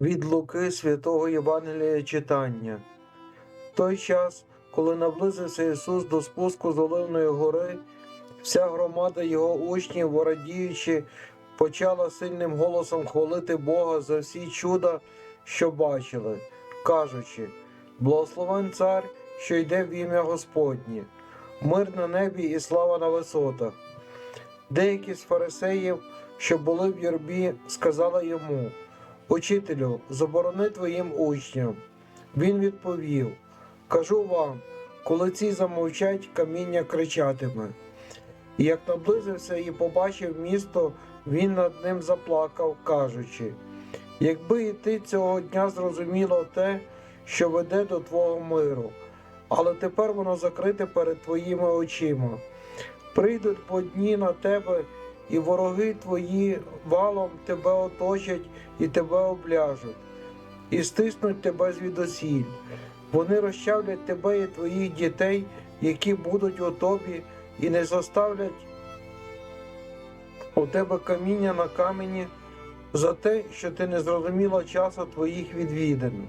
Від Луки святого Євангелія читання. В той час, коли наблизився Ісус до спуску з Оливної гори, вся громада його учнів, радіючи, почала сильним голосом хвалити Бога за всі чуда, що бачили, кажучи: Благословен цар, що йде в ім'я Господнє, мир на небі і слава на висотах. Деякі з фарисеїв, що були в юрбі, сказали йому. Учителю, заборони твоїм учням. Він відповів: Кажу вам, коли ці замовчать, каміння кричатиме. І як наблизився і побачив місто, він над ним заплакав, кажучи: Якби і ти цього дня зрозуміло те, що веде до твого миру, але тепер воно закрите перед твоїми очима. Прийдуть по дні на тебе, і вороги твої валом тебе оточать і тебе обляжуть, і стиснуть тебе звідосіль. Вони розчавлять тебе і твоїх дітей, які будуть у тобі, і не заставлять у тебе каміння на камені за те, що ти не зрозуміла часу твоїх відвідин.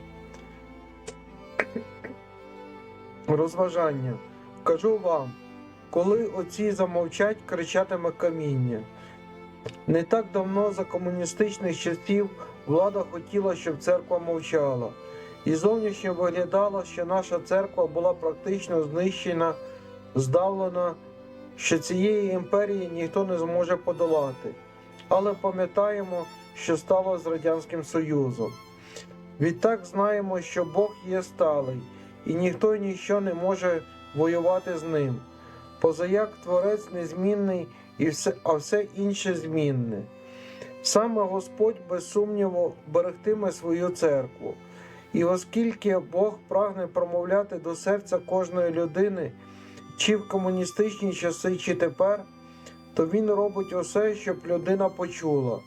Розважання. Кажу вам, коли оці замовчать, кричатиме каміння. Не так давно за комуністичних часів влада хотіла, щоб церква мовчала, і зовнішньо виглядало, що наша церква була практично знищена, здавлена, що цієї імперії ніхто не зможе подолати. Але пам'ятаємо, що стало з Радянським Союзом. Відтак знаємо, що Бог є сталий, і ніхто і ніщо не може воювати з ним. Позаяк Творець незмінний і все, а все інше змінне. Саме Господь, без сумніву, берегтиме свою церкву. І оскільки Бог прагне промовляти до серця кожної людини, чи в комуністичні часи, чи тепер, то Він робить усе, щоб людина почула.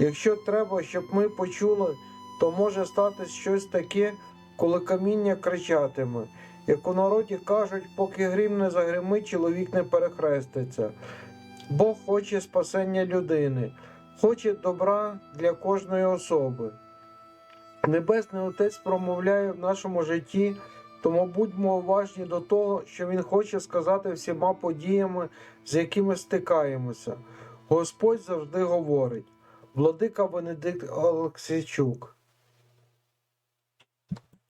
Якщо треба, щоб ми почули, то може статись щось таке, коли каміння кричатиме. Як у народі кажуть, поки грім не загримить, чоловік не перехреститься. Бог хоче спасення людини, хоче добра для кожної особи. Небесний Отець промовляє в нашому житті, тому будьмо уважні до того, що Він хоче сказати всіма подіями, з якими стикаємося. Господь завжди говорить. Владика Венедикт Олексійчук.